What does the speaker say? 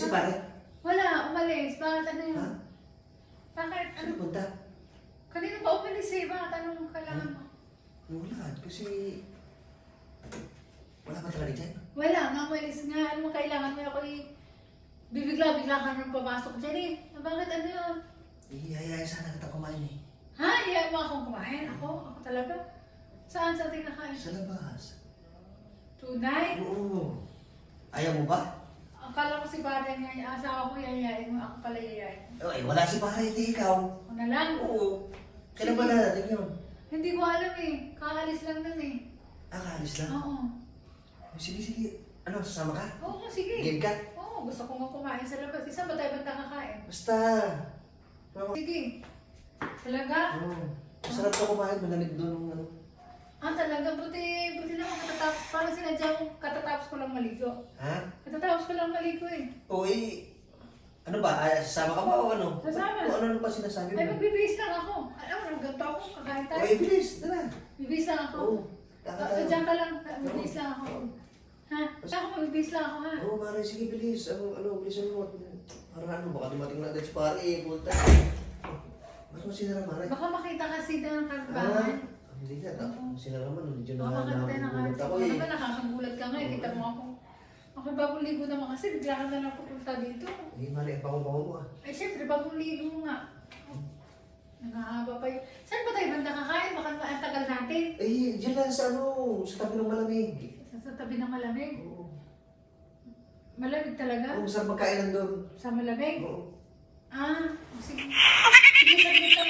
si pare? Wala, umalis. Bakit ano yun? Ha? Bakit? Ano? Saan punta? Kanina pa umalis eh. Bakit anong kailangan mo? Wala, kasi... Wala ba talaga dyan? Wala, nga umalis nga. Ano mo kailangan mo ako eh. Bibigla-bigla ka nang papasok dyan eh. Ah, Bakit ano yun? Ihayay sana kita kumain eh. Ha? Iyan mo akong kumain? Ako? Ako talaga? Saan sa ating nakain? Sa labas. Tunay? Oo. Ayaw mo ba? Akala ko si Barry nga yung asawa ko yayain mo. Ako pala yayain. Oh, eh, wala si pare, hindi ikaw. Ako na lang. Oo. Kailan ba natin yun? Hindi ko alam eh. Kaalis lang nun eh. Ah, kaalis lang. Oo. Sige, sige. Ano, sasama ka? Oo, sige. Game ka? Oo, gusto ko nga kumain sa labas. Isa ba tayo banta kakain? Basta. Oo. Sige. Talaga? Oo. Masarap ka kumain, malamig doon. Ano. Ah, talaga. Buti, buti naman katatapos. Parang sinadya ko, katatapos ko lang maligo. Ha? Katatapos ko lang maligo eh. O eh, ano ba? Ay, sasama ka ba o ano? Sasama. O ano, ano pa sinasabi Ay, mo? magbibihis lang ako. Alam mo, ganito ako. Kakain O tayo. eh, bilis. Tara. Bibihis lang ako. Oo. Ah, Taka ah, tayo. Diyan ka lang. Ah, Bibihis lang ako. Ha? Ako, magbibihis lang ako ha. Oo, Mare, sige, bilis. Ano, ano, bilisan mo. Para ano, baka dumating na agad si pare, eh, punta. Ba't mo sinara, Mare? Baka makita kasi na ng Ah, kapitbahay. hindi ka. Oo. Sinara man, medyo na Baka makita na nakagulat ka. ako Ako eh. naman nakakagulat ka nga. eh. Kita mo ako. Ako bagong ligo naman kasi bigla ka na lang pupunta dito. Hindi, Mare, ang pango-pango mo ah. Ay, syempre, bagong ligo nga. Nangahaba pa yun. Saan ba tayo banda kakain? Baka ang tagal natin. Eh, dyan lang sa ano, sa tabi ng malamig. Sa, sa tabi ng malamig. Oo. Malamig talaga? Oo, masarap magkain lang doon. Sa malamig? Oo. Ah, sige. Sige, saglit lang.